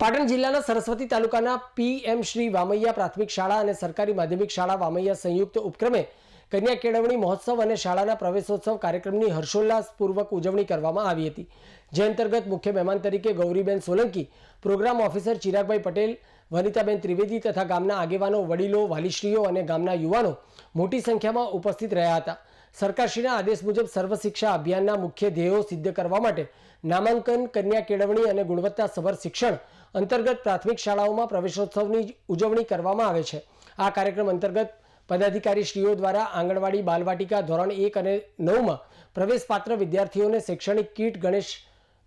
પાટણ જિલ્લાના સરસ્વતી તાલુકાના પીએમ શ્રી વામૈયા પ્રાથમિક શાળા અને સરકારી માધ્યમિક શાળા વામૈયા સંયુક્ત ઉપક્રમે કન્યા કેળવણી મહોત્સવ અને શાળાના પ્રવેશોત્સવ કાર્યક્રમની હર્ષોલ્લાસપૂર્વક ઉજવણી કરવામાં આવી હતી. જે અંતર્ગત મુખ્ય મહેમાન તરીકે ગૌરીબેન સોલંકી, પ્રોગ્રામ ઓફિસર ચિરાગભાઈ પટેલ, વનિતાબેન ત્રિવેદી તથા ગામના આગેવાનો, વડીલો, વાલીશ્રીઓ અને ગામના યુવાનો મોટી સંખ્યામાં ઉપસ્થિત રહ્યા હતા. સરકારશ્રીના આદેશ મુજબ સર્વ શિક્ષા અભિયાનના મુખ્ય ધ્યેયો સિદ્ધ કરવા માટે નામાંકન, કન્યા કેળવણી અને ગુણવત્તાસભર શિક્ષણ અંતર્ગત પ્રાથમિક શાળાઓમાં પ્રવેશોત્સવની ઉજવણી કરવામાં આવે છે. આ કાર્યક્રમ અંતર્ગત પદાધિકારીશ્રીઓ દ્વારા આંગણવાડી, બાલવાટિકા ધોરણ એક અને નવમાં પ્રવેશપાત્ર વિદ્યાર્થીઓને શૈક્ષણિક કીટ ગણેશ,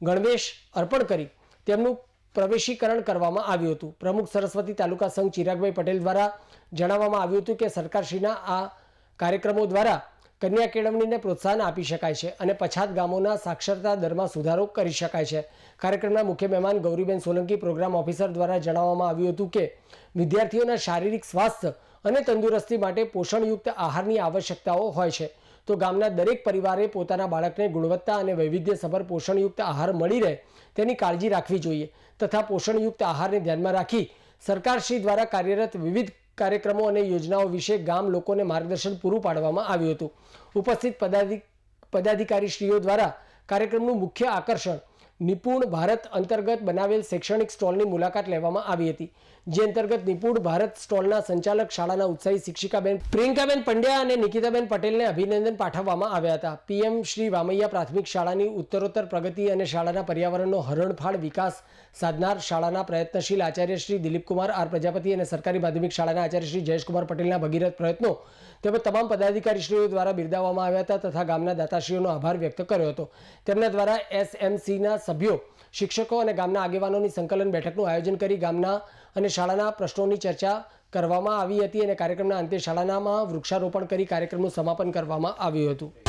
ગણવેશ અર્પણ કરી તેમનું પ્રવેશીકરણ કરવામાં આવ્યું હતું. પ્રમુખ સરસ્વતી તાલુકા સંઘ ચિરાગભાઈ પટેલ દ્વારા જણાવવામાં આવ્યું હતું કે સરકારશ્રીના આ કાર્યક્રમો દ્વારા કન્યા કેળવણીને પ્રોત્સાહન આપી શકાય છે અને પછાત ગામોના સાક્ષરતા દરમાં સુધારો કરી શકાય છે. કાર્યક્રમના મુખ્ય મહેમાન ગૌરીબેન સોલંકી પ્રોગ્રામ ઓફિસર દ્વારા જણાવવામાં આવ્યું હતું કે, વિદ્યાર્થીઓના શારીરિક સ્વાસ્થ્ય અને તંદુરસ્તી માટે પોષણયુક્ત આહારની આવશ્યકતાઓ હોય છે. તો ગામના દરેક પરિવારે પોતાના બાળકને ગુણવત્તા અને વૈવિધ્યસભર પોષણયુક્ત આહાર મળી રહે તેની કાળજી રાખવી જોઈએ તથા પોષણયુક્ત આહારને ધ્યાનમાં રાખી સરકારશ્રી દ્વારા કાર્યરત વિવિધ કાર્યક્રમો અને યોજનાઓ વિશે ગામ લોકોને માર્ગદર્શન પૂરું પાડવામાં આવ્યું હતું. ઉપસ્થિત પદાધિ પદાધિકારીશ્રીઓ દ્વારા કાર્યક્રમનું મુખ્ય આકર્ષણ નિપુણ ભારત અંતર્ગત બનાવેલ શૈક્ષણિક સ્ટોલની મુલાકાત લેવામાં આવી હતી. જે અંતર્ગત નિપુણ ભારત સ્ટોલના સંચાલક શાળાના ઉત્સાહી શિક્ષિકાબેન પ્રિયંકાબેન પંડ્યા અને નિકિતાબેન પટેલને અભિનંદન પાઠવવામાં આવ્યા હતા. પીએમ શ્રી વામૈયા પ્રાથમિક શાળાની ઉત્તરોત્તર પ્રગતિ અને શાળાના પર્યાવરણનો હરણફાળ વિકાસ સાધનાર શાળાના પ્રયત્નશીલ આચાર્ય શ્રી દિલીપકુમાર, આર પ્રજાપતિ અને સરકારી માધ્યમિક શાળાના આચાર્ય શ્રી જયેશકુમાર પટેલના ભગીરથ પ્રયત્નો તેમજ તમામ પદાધિકારીશ્રીઓ દ્વારા બિરદાવવામાં આવ્યા હતા તથા ગામના દાતાશ્રીઓનો આભાર વ્યક્ત કર્યો હતો. તેમના દ્વારા એસએમસીના સભ્યો શિક્ષકો અને ગામના આગેવાનોની સંકલન બેઠકનું આયોજન કરી ગામના અને શાળાના પ્રશ્નોની ચર્ચા કરવામાં આવી હતી અને કાર્યક્રમના અંતે શાળાનામાં વૃક્ષારોપણ કરી કાર્યક્રમનું સમાપન કરવામાં આવ્યું હતું.